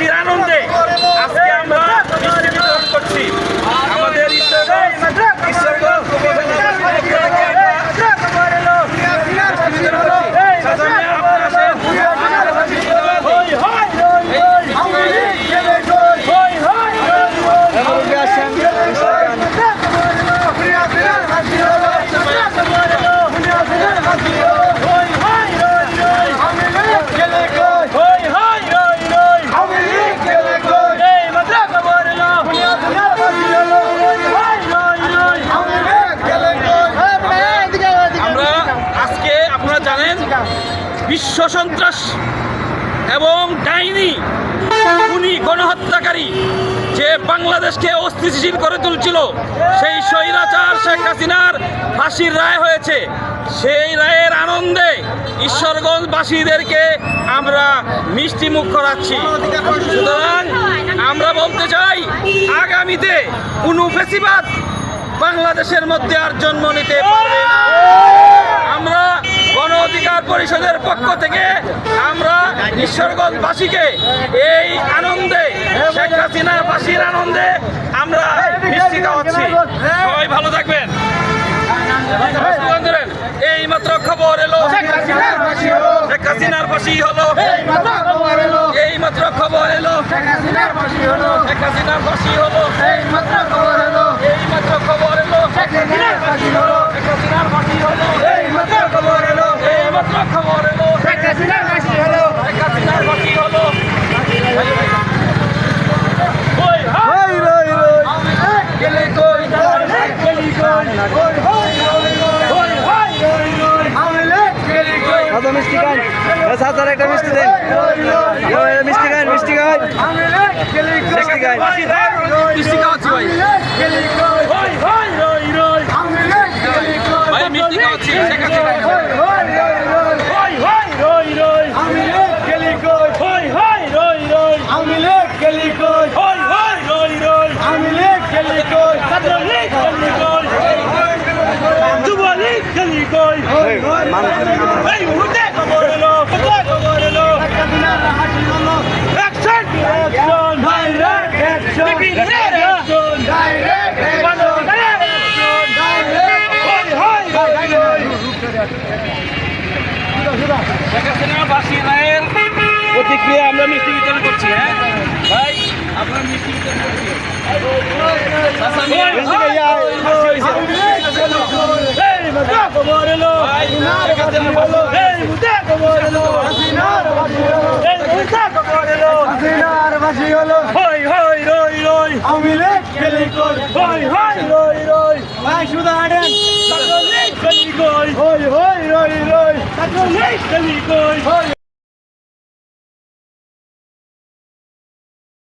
tiraron বিশ্ব সন্ত্রাস এবং ডাইনি খুনি গণহত্যাকারী যে বাংলাদেশকে অস্থিতিশীল করে তুলছিল, সেই স্বৈরাচার শেখ হাসিনার ফাঁসির রায় হয়েছে। সেই রায়ের আনন্দে ঈশ্বরগঞ্জবাসীদেরকে আমরা মিষ্টি মুখ করাচ্ছি। সুতরাং আমরা বলতে চাই, আগামীতে কোনো ফেসিবাদ বাংলাদেশের মধ্যে আর জন্ম নিতে পারবে পরিষদের পক্ষ থেকে আমরা ঈশ্বরগঞ্জবাসীকে এই আনন্দে, শেখ হাসিনা ফাঁসির আনন্দে আমরা মিষ্টি খাওয়াচ্ছি সবাই ভালো থাকবেন। এই মাত্র খবর এলো। শেখ হাসিনার ফাঁসি হলো। এই মাত্র খবর এলো। শেখ হাসিনার ফাঁসি হলো এই মাত্র খবর এলো শেখ হাসিনার ফাঁসি হলো শেখ হাসিনার ফাঁসি হলো এই মাত্র খবর এলো এই মাত্র খবর এলো শেখ হাসিনার ফাঁসি হলো শেখ হাসিনার ফাঁসি হলো ওই হাই গেলে কই গেলি কই ওই হাই গেলি কই কত মিষ্টি খান হাজার একটা মিষ্টি দেন মিষ্টি খান মিষ্টি খান মিষ্টি খান মিষ্টি খাওয়াচ্ছি ভাই মিষ্টি খাওয়াচ্ছি শেখ হাসিনা ভাই ভাই রই রই ভাই ভাই রই রই ভাই ভাই রই রই ছাত্রলীগ খেলি কই যুবলীগ খেলি কই এই মুহূর্তে খবর এলো কোথায় খবর এলো action action direct action direct action direct action direct হয় হয় শেখ হাসিনা বাসী রায়ের প্রতিক্রিয়া আমরা মিষ্টি বিতরণ করছি হ্যাঁ ভাই আপনার মিষ্টি বিতরণ আচ্ছা, ভাই এই মুদ্রা খবর এলো হই হই রই রই হই হই রই রই খেলি কই খেলি কই